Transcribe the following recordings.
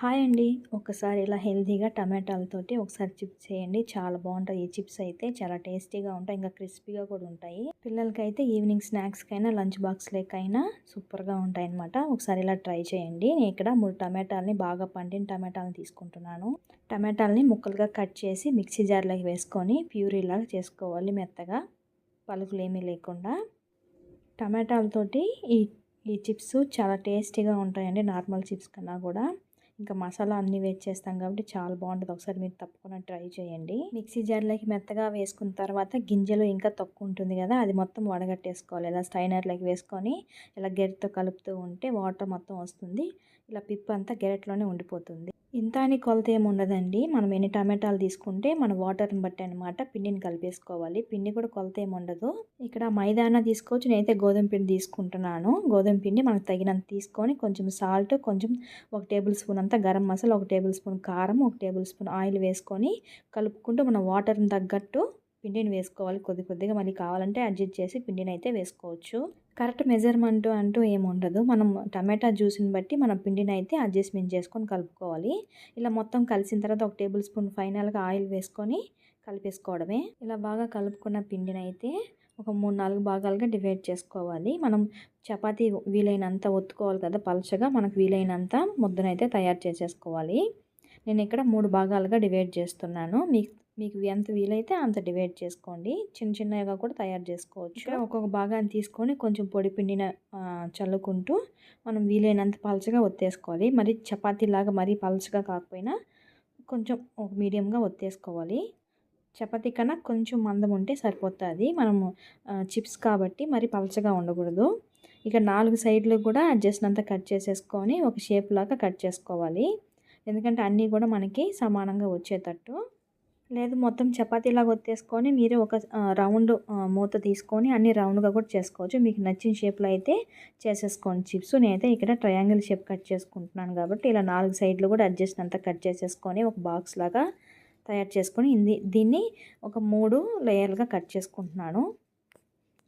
Hi అండి. ఒకసారి ఇలా హెల్తీగా టమాటాలతోటి ఒకసారి చిప్స్ చేయండి. చాలా బాగుంటాయి. ఈ చిప్స్ అయితే చాలా టేస్టీగా ఉంటాయి. ఇంకా క్రిస్పీగా కూడా ఉంటాయి. పిల్లలకైతే ఈవినింగ్ స్నాక్స్కైనా లంచ్ బాక్స్ లేకైనా సూపర్గా ఉంటాయి అనమాట ఒకసారి ఇలా ట్రై చేయండి. నేను ఇక్కడ మూడు టమాటాలని బాగా పండిన టమాటాలను తీసుకుంటున్నాను. టమాటాలని ముక్కలుగా కట్ చేసి మిక్సీ జార్లోకి వేసుకొని ప్యూరీలాగా చేసుకోవాలి మెత్తగా. పలుకులు ఏమీ లేకుండా. టమాటాలతోటి ఈ ఈ చిప్స్ చాలా టేస్టీగా ఉంటాయండి. నార్మల్ చిప్స్ కన్నా కూడా. ఇంకా మసాలా అన్నీ వేసేస్తాం చేస్తాం కాబట్టి చాలా బాగుంటుంది. ఒకసారి మీరు తప్పకుండా ట్రై చేయండి. మిక్సీ జార్లోకి మెత్తగా వేసుకున్న తర్వాత గింజలు ఇంకా తక్కువ ఉంటుంది కదా అది మొత్తం వడగట్టేసుకోవాలి. ఇలా స్టైనర్లోకి వేసుకొని ఇలా గెరటితో కలుపుతూ ఉంటే వాటర్ మొత్తం వస్తుంది. ఇలా పిప్పు అంతా గెరెట్లోనే ఉండిపోతుంది. ఇంత అని కొలత ఏమి ఉండదండి. మనం ఎన్ని టమాటాలు తీసుకుంటే మన వాటర్ని బట్టి అనమాట పిండిని కలిపేసుకోవాలి. పిండి కూడా కొలత ఏమి ఉండదు. ఇక్కడ మైదానా తీసుకోవచ్చు. నేనైతే గోధుమ పిండి తీసుకుంటున్నాను. గోధుమ పిండి మనకు తగినంత తీసుకొని కొంచెం సాల్ట్ కొంచెం ఒక టేబుల్ స్పూన్ అంతా గరం మసాలా ఒక టేబుల్ స్పూన్ కారం ఒక టేబుల్ స్పూన్ ఆయిల్ వేసుకొని కలుపుకుంటూ మన వాటర్ని తగ్గట్టు పిండిని వేసుకోవాలి. కొద్ది కొద్దిగా మళ్ళీ కావాలంటే అడ్జస్ట్ చేసి పిండిని అయితే వేసుకోవచ్చు. కరెక్ట్ మెజర్మెంట్ అంటూ ఏమి ఉండదు. మనం టమాటా జ్యూస్ని బట్టి మనం పిండిని అయితే అడ్జస్ట్మెంట్ చేసుకొని కలుపుకోవాలి. ఇలా మొత్తం కలిసిన తర్వాత ఒక టేబుల్ స్పూన్ ఫైనల్గా ఆయిల్ వేసుకొని కలిపేసుకోవడమే. ఇలా బాగా కలుపుకున్న పిండిని అయితే ఒక మూడు నాలుగు భాగాలుగా డివైడ్ చేసుకోవాలి. మనం చపాతీ వీలైనంత ఒత్తుకోవాలి కదా పలచగా మనకు వీలైనంత ముద్దనైతే తయారు చేసేసుకోవాలి. నేను ఇక్కడ మూడు భాగాలుగా డివైడ్ చేస్తున్నాను. మీకు మీకు ఎంత వీలైతే అంత డివైడ్ చేసుకోండి. చిన్న చిన్నగా కూడా తయారు చేసుకోవచ్చు. ఒక్కొక్క భాగాన్ని తీసుకొని కొంచెం పొడి పిండిన చల్లుకుంటూ మనం వీలైనంత పలచగా ఒత్తేసుకోవాలి. మరి చపాతీలాగా మరీ పలచగా కాకపోయినా కొంచెం ఒక మీడియంగా ఒత్తేసుకోవాలి. చపాతీ కన్నా కొంచెం మందం ఉంటే సరిపోతుంది. మనము చిప్స్ కాబట్టి మరి పలచగా ఉండకూడదు. ఇక నాలుగు సైడ్లు కూడా అడ్జస్ట్ అంతా కట్ చేసేసుకొని ఒక షేప్ లాగా కట్ చేసుకోవాలి. ఎందుకంటే అన్నీ కూడా మనకి సమానంగా వచ్చేటట్టు. లేదు మొత్తం చపాతీలాగా ఒత్తేసుకొని మీరు ఒక రౌండ్ మూత తీసుకొని అన్ని రౌండ్గా కూడా చేసుకోవచ్చు. మీకు నచ్చిన షేప్లో అయితే చేసేసుకోండి చిప్స్. నేనైతే ఇక్కడ ట్రయాంగిల్ షేప్ కట్ చేసుకుంటున్నాను కాబట్టి ఇలా నాలుగు సైడ్లు కూడా అడ్జస్ట్ అంతా కట్ చేసేసుకొని ఒక బాక్స్ లాగా తయారు చేసుకొని దీన్ని ఒక మూడు లేయర్లుగా కట్ చేసుకుంటున్నాను.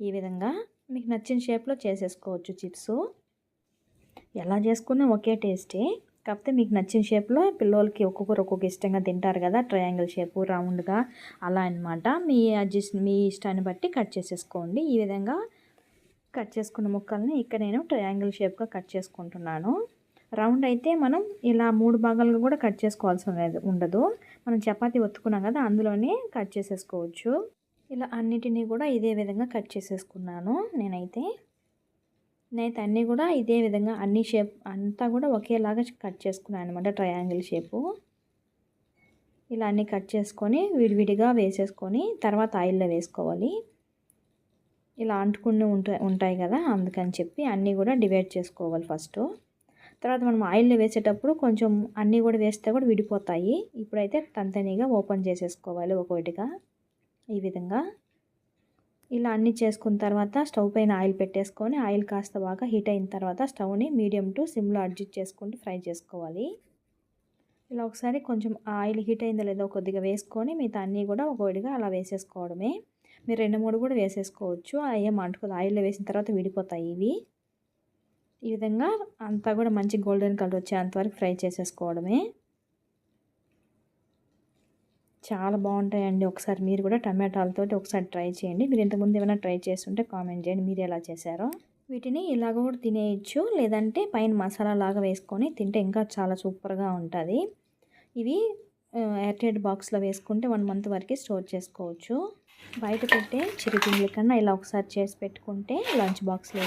ఈ విధంగా మీకు నచ్చిన షేప్లో చేసేసుకోవచ్చు చిప్స్. ఎలా చేసుకున్నా ఒకే టేస్టే. కాకపోతే మీకు నచ్చిన షేప్లో పిల్లలకి ఒక్కొక్కరు ఒక్కొక్క ఇష్టంగా తింటారు కదా ట్రయాంగిల్ షేపు రౌండ్గా అలా అనమాట మీ అడ్జస్ట్ మీ ఇష్టాన్ని బట్టి కట్ చేసేసుకోండి. ఈ విధంగా కట్ చేసుకున్న ముక్కల్ని ఇక్కడ నేను ట్రయాంగిల్ షేప్గా కట్ చేసుకుంటున్నాను. రౌండ్ అయితే మనం ఇలా మూడు భాగాలుగా కూడా కట్ చేసుకోవాల్సి ఉండదు. మనం చపాతీ ఒత్తుకున్నాం కదా అందులోనే కట్ చేసేసుకోవచ్చు. ఇలా అన్నిటినీ కూడా ఇదే విధంగా కట్ చేసేసుకున్నాను నేనైతే. నేనైతే అన్నీ కూడా ఇదే విధంగా అన్ని షేప్ అంతా కూడా ఒకేలాగా కట్ చేసుకున్నాను అనమాట ట్రయాంగిల్ షేపు ఇలా అన్నీ కట్ చేసుకొని విడివిడిగా వేసేసుకొని తర్వాత ఆయిల్లో వేసుకోవాలి. ఇలా అంటుకుని ఉంటాయి ఉంటాయి కదా అందుకని చెప్పి అన్నీ కూడా డివైడ్ చేసుకోవాలి ఫస్ట్ తర్వాత మనం ఆయిల్లో వేసేటప్పుడు కొంచెం అన్నీ కూడా వేస్తే కూడా విడిపోతాయి. ఇప్పుడైతే తంతనీగా ఓపెన్ చేసేసుకోవాలి ఒకటిగా ఈ విధంగా. ఇలా అన్నీ చేసుకున్న తర్వాత స్టవ్ పైన ఆయిల్ పెట్టేసుకొని ఆయిల్ కాస్త బాగా హీట్ అయిన తర్వాత స్టవ్ని మీడియం టు సిమ్లో అడ్జస్ట్ చేసుకుంటూ ఫ్రై చేసుకోవాలి. ఇలా ఒకసారి కొంచెం ఆయిల్ హీట్ అయిందో లేదో కొద్దిగా వేసుకొని మిగతా అన్నీ కూడా ఒకటిగా అలా వేసేసుకోవడమే. మీరు రెండు మూడు కూడా వేసేసుకోవచ్చు. ఏం అంటుకోదు ఆయిల్లో వేసిన తర్వాత విడిపోతాయి ఇవి. ఈ విధంగా అంతా కూడా మంచి గోల్డెన్ కలర్ వచ్చేంతవరకు ఫ్రై చేసేసుకోవడమే. చాలా బాగుంటాయండి. ఒకసారి మీరు కూడా టమాటాలతో ఒకసారి ట్రై చేయండి. మీరు ఇంతకుముందు ఏమైనా ట్రై చేస్తుంటే కామెంట్ చేయండి. మీరు ఎలా చేశారో. వీటిని ఇలాగ కూడా తినేయచ్చు. లేదంటే పైన మసాలా లాగా వేసుకొని తింటే ఇంకా చాలా సూపర్గా ఉంటుంది. ఇవి ఎయిర్టైట్ బాక్స్లో వేసుకుంటే వన్ మంత్ వరకు స్టోర్ చేసుకోవచ్చు. బయట పెట్టే చిరుతిండ్ల కన్నా ఇలా ఒకసారి చేసి పెట్టుకుంటే లంచ్ బాక్స్లో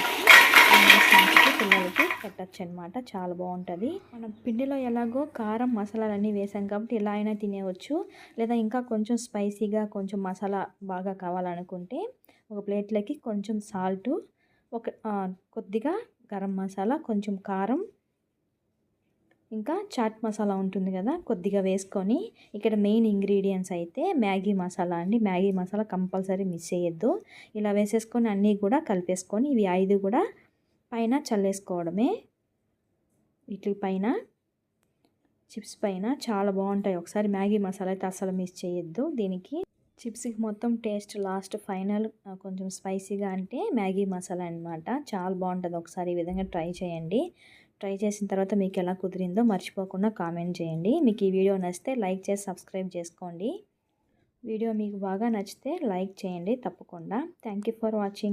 పట్టచ్చు అనమాట చాలా బాగుంటుంది. మనం పిండిలో ఎలాగో కారం మసాలాలు అన్నీ వేసాం కాబట్టి ఎలా అయినా తినేవచ్చు. లేదా ఇంకా కొంచెం స్పైసీగా కొంచెం మసాలా బాగా కావాలనుకుంటే ఒక ప్లేట్లకి కొంచెం సాల్ట్ ఒక కొద్దిగా గరం మసాలా కొంచెం కారం ఇంకా చాట్ మసాలా ఉంటుంది కదా కొద్దిగా వేసుకొని ఇక్కడ మెయిన్ ఇంగ్రీడియంట్స్ అయితే మ్యాగీ మసాలా అండి. మ్యాగీ మసాలా కంపల్సరీ మిస్ చేయొద్దు. ఇలా వేసేసుకొని అన్నీ కూడా కలిపేసుకొని ఇవి ఐదు కూడా పైన చల్లేసుకోవడమే. వీటి పైన చిప్స్ పైన చాలా బాగుంటాయి. ఒకసారి మ్యాగీ మసాలా అయితే అసలు మిస్ చేయొద్దు. దీనికి చిప్స్కి మొత్తం టేస్ట్ లాస్ట్ ఫైనల్ కొంచెం స్పైసీగా అంటే మ్యాగీ మసాలా అనమాట చాలా బాగుంటుంది. ఒకసారి ఈ విధంగా ట్రై చేయండి. ట్రై చేసిన తర్వాత మీకు ఎలా కుదిరిందో మర్చిపోకుండా కామెంట్ చేయండి. మీకు ఈ వీడియో నచ్చితే లైక్ చేసి సబ్స్క్రైబ్ చేసుకోండి. వీడియో మీకు బాగా నచ్చితే లైక్ చేయండి తప్పకుండా. Thank for watching.